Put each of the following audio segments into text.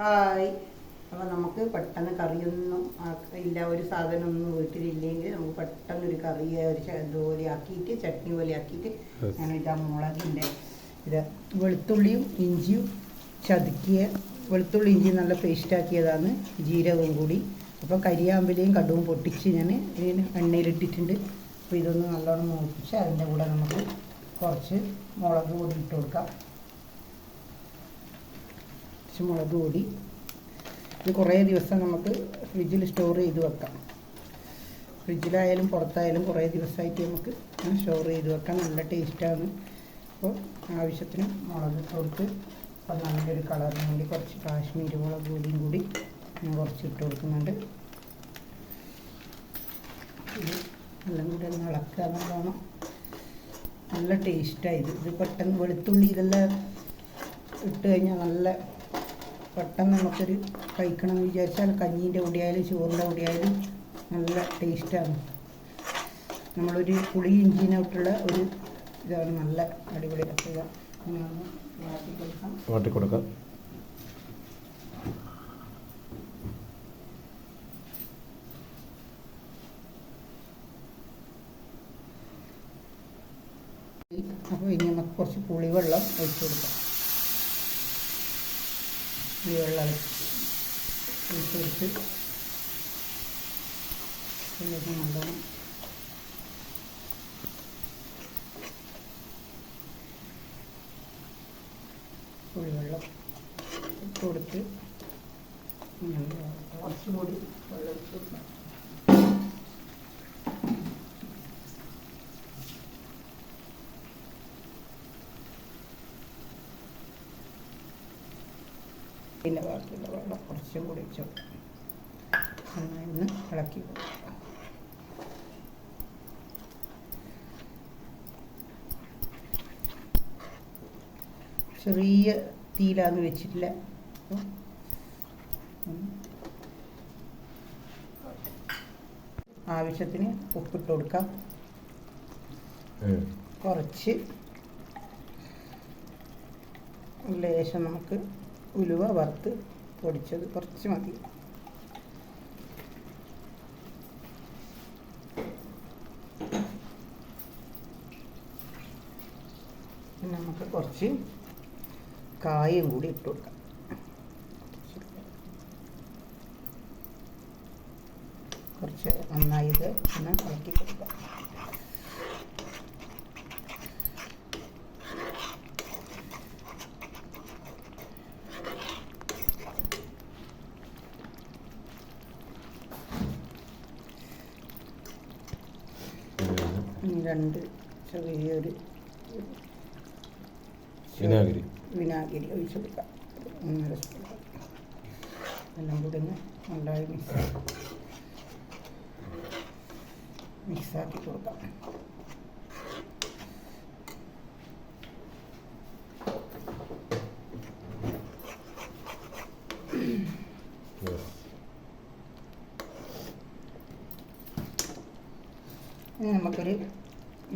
Hi. അപ്പോൾ നമുക്ക് പെട്ടെന്ന് കറിയൊന്നും ഇല്ല ഒരു സാധനമൊന്നും വീട്ടിലില്ലെങ്കിൽ നമുക്ക് പെട്ടെന്ന് ഒരു കറി ഒരു ഇതുപോലെ ആക്കിയിട്ട് ചട്നി പോലെ ആക്കിയിട്ട്. ഞാൻ ഇതാ മുളകിന്റെ ഇത് വെളുത്തുള്ളിയും ഇഞ്ചിയും ചതുക്കിയ വെളുത്തുള്ളി ഇഞ്ചി നല്ല പേസ്റ്റാക്കിയതാണ് ജീരകവും കൂടി. അപ്പോൾ കരിയാമ്പലയും കടുവും പൊട്ടിച്ച് ഞാൻ ഇതിന് എണ്ണയിലിട്ടിട്ടുണ്ട്. അപ്പോൾ ഇതൊന്ന് നല്ലോണം മൂപ്പിച്ച് അതിന്റെ കൂടെ നമുക്ക് കുറച്ച് മുളക് കൂടി ഇട്ട് കൊടുക്കാം. കുറച്ച് മുളക് പൊടി ഇത് കുറേ ദിവസം നമുക്ക് ഫ്രിഡ്ജിൽ സ്റ്റോർ ചെയ്ത് വെക്കാം. ഫ്രിഡ്ജിലായാലും പുറത്തായാലും കുറേ ദിവസമായിട്ട് നമുക്ക് സ്റ്റോർ ചെയ്ത് വെക്കാം. നല്ല ടേസ്റ്റാണ് അപ്പോൾ ആവശ്യത്തിന് മുളക് കൊടുത്ത് അപ്പോൾ നല്ലൊരു കളറിന് വേണ്ടി കുറച്ച് കാശ്മീരി മുളക് പൊടിയും കൂടി ഞാൻ കുറച്ച് ഇട്ട് കൊടുക്കുന്നുണ്ട്. എല്ലാം കൂടി ഒന്ന് ഇളക്കുക എന്നുള്ളതാണ്. നല്ല ടേസ്റ്റാണ് ഇത്. ഇത് പെട്ടെന്ന് വെളുത്തുള്ളി ഇതെല്ലാം ഇട്ട് കഴിഞ്ഞാൽ നല്ല പെട്ടെന്ന് നമുക്കൊരു കഴിക്കണം എന്ന് വിചാരിച്ചാൽ കഞ്ഞീന്റെ കൂടിയായാലും ചോറിന്റെ കൂടിയായാലും നല്ല ടേസ്റ്റാണ്. നമ്മളൊരു പുളി ഇഞ്ചിനായിട്ടുള്ള ഒരു ഇതാണ് നല്ല അടിപൊളി. കത്തുക വാട്ടി കൊടുക്കാം. അപ്പോൾ ഇനി നമുക്ക് കുറച്ച് പുളിവെള്ളം ഒഴിച്ചു കൊടുക്കാം. പുളിവെള്ളം ഒഴിച്ച് കൊടുത്ത് ഇതിലേക്ക് നല്ലോണം പുളിവെള്ളം ഇട്ട് കൊടുത്ത് കുറച്ചുകൂടി വെള്ളം പിന്നെ ബാക്കിയുള്ള വെള്ളം കുറച്ചും കൂടി വെച്ചു. നന്നായി ഒന്ന് ഇളക്കി ചെറിയ തീയിലാന്ന് വെച്ചിട്ടില്ല. ആവശ്യത്തിന് ഉപ്പിട്ട് കൊടുക്കാം. കുറച്ച്. ലേശം നമുക്ക് ഉലുവ വറുത്ത് പൊടിച്ചത് കുറച്ച് മതി. നമുക്ക് കുറച്ച് കായും കൂടി ഇട്ട് കൊടുക്കാം. കുറച്ച് നന്നായി ഇത് ഒന്ന് ഇളക്കി കൊടുക്കാം ഇനി രണ്ട് ചെറിയൊരു വിനാഗിരി. വിനാഗിരി ഒഴിച്ച് കൊടുക്കാം ഒന്നര സ്പൂൺ. എല്ലാം കൂടി ഒന്ന് നല്ലതായി മിക്സ് മിക്സാക്കി കൊടുക്കാം. നമുക്കൊരു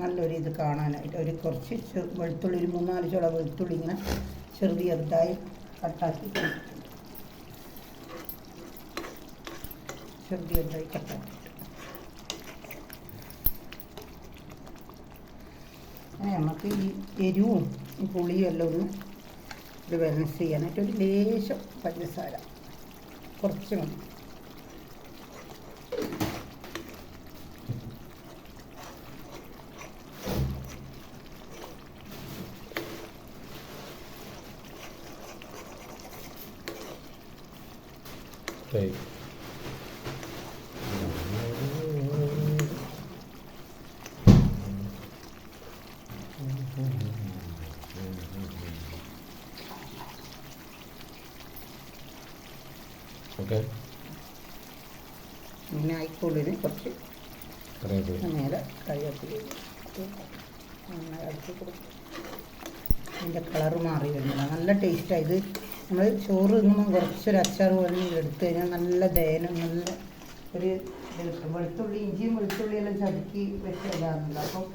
നല്ലൊരു ഇത് കാണാനായിട്ട്. ഒരു കുറച്ച് വെളുത്തുള്ളി ഒരു മൂന്നാൽ ചുള വെളുത്തുള്ളി ഇങ്ങനെ ചെറുതി ചെറുതായി കട്ടാക്കി ചെറുതി ചെറുത് ചെറുതായി കട്ടാക്കി. നമുക്ക് ഈ എരിവും ഈ പുളിയും എല്ലാം ഒന്ന് ഇത് ബാലൻസ് ചെയ്യാനായിട്ട് ഒരു ലേശം പഞ്ചസാര കുറച്ച് മതി. തൈ ഓക്കെ പിന്നെ ആയിക്കോളിന് കുറച്ച്. നേരെ കറിവേപ്പില നന്നായി ഇളക്കി കൊടുക്കും. അതിന്റെ കളറ് മാറി വരുന്നില്ല. നല്ല ടേസ്റ്റാണ് ഇത്. നമ്മൾ ചോറ് തിന്നുമ്പോൾ കുറച്ചൊരു അച്ചാർ പോലെ എടുത്തു കഴിഞ്ഞാൽ നല്ല ദയനം നല്ല ഒരു ഇത് കിട്ടും. വെളുത്തുള്ളി ഇഞ്ചിയും വെളുത്തുള്ളിയെല്ലാം ചതുക്കി വെച്ചതാണല്ലോ അപ്പം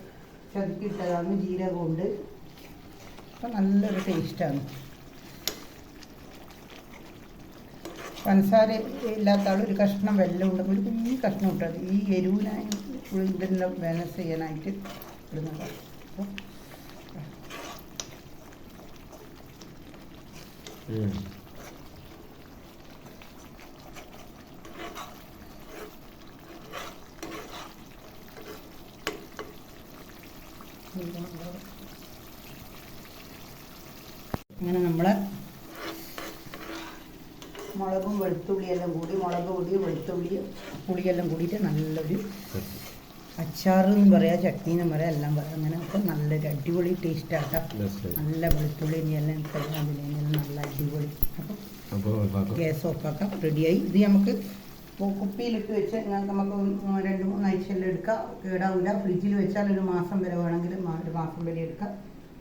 ചതുക്കി ഇട്ടതാണ് ജീരകമുണ്ട് അപ്പം നല്ലൊരു ടേസ്റ്റാണ് പഞ്ചസാര ഇല്ലാത്ത ആൾ ഒരു കഷ്ണം വെല്ലം ഉണ്ടെങ്കിൽ ഒരു കുഞ്ഞു കഷ്ണം ഇട്ടത് ഈ എരിവിനായി ഇതിന്റെ ബാലൻസ് ചെയ്യാനായിട്ട് ഇടുന്നതാണ്. അപ്പോൾ അങ്ങനെ നമ്മൾ മുളകും വെളുത്തുള്ളിയെല്ലാം കൂടി മുളക് പൊടി വെളുത്തുള്ളി പുളിയെല്ലാം കൂടിയിട്ട് നല്ലൊരു അച്ചാർ എന്നും പറയാം ചട്നി എന്നും പറയാം എല്ലാം പറയാം. അങ്ങനെ അപ്പോൾ നല്ലൊരു അടിപൊളി ടേസ്റ്റ് ആയി. നല്ല വെളുത്തുള്ളി എല്ലാം അതിലെല്ലാം നല്ല അടിപൊളി. അപ്പം അപ്പോൾ. ഗ്യാസ് ഓഫാക്കാം. റെഡിയായി. ഇത് നമുക്ക് കുപ്പിയിലിട്ട് വെച്ച് നമുക്ക് രണ്ട് മൂന്ന് ആഴ്ചയെല്ലാം എടുക്കാം. കേടാവില്ല ഫ്രിഡ്ജിൽ വെച്ചാൽ ഒരു മാസം വരെ വേണമെങ്കിൽ ഒരു മാസം വരെ എടുക്കാം.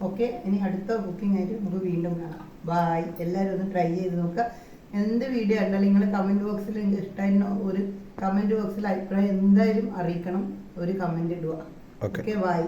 ഓക്കെ? ഇനി അടുത്ത കുക്കിംഗ് ആയിട്ട് നമുക്ക് വീണ്ടും കാണാം. ബായ് എല്ലാവരും ഒന്ന് ട്രൈ ചെയ്ത് നോക്കുക. എന്ത് വീഡിയോ കണ്ടാലും നിങ്ങൾ കമന്റ് ബോക്സിൽ ഇഷ്ടമായിരുന്ന ഒരു കമന്റ് ബോക്സിൽ അഭിപ്രായം എന്തായാലും അറിയിക്കണം. ഒരു കമന്റ് ഇടുക. Okay bye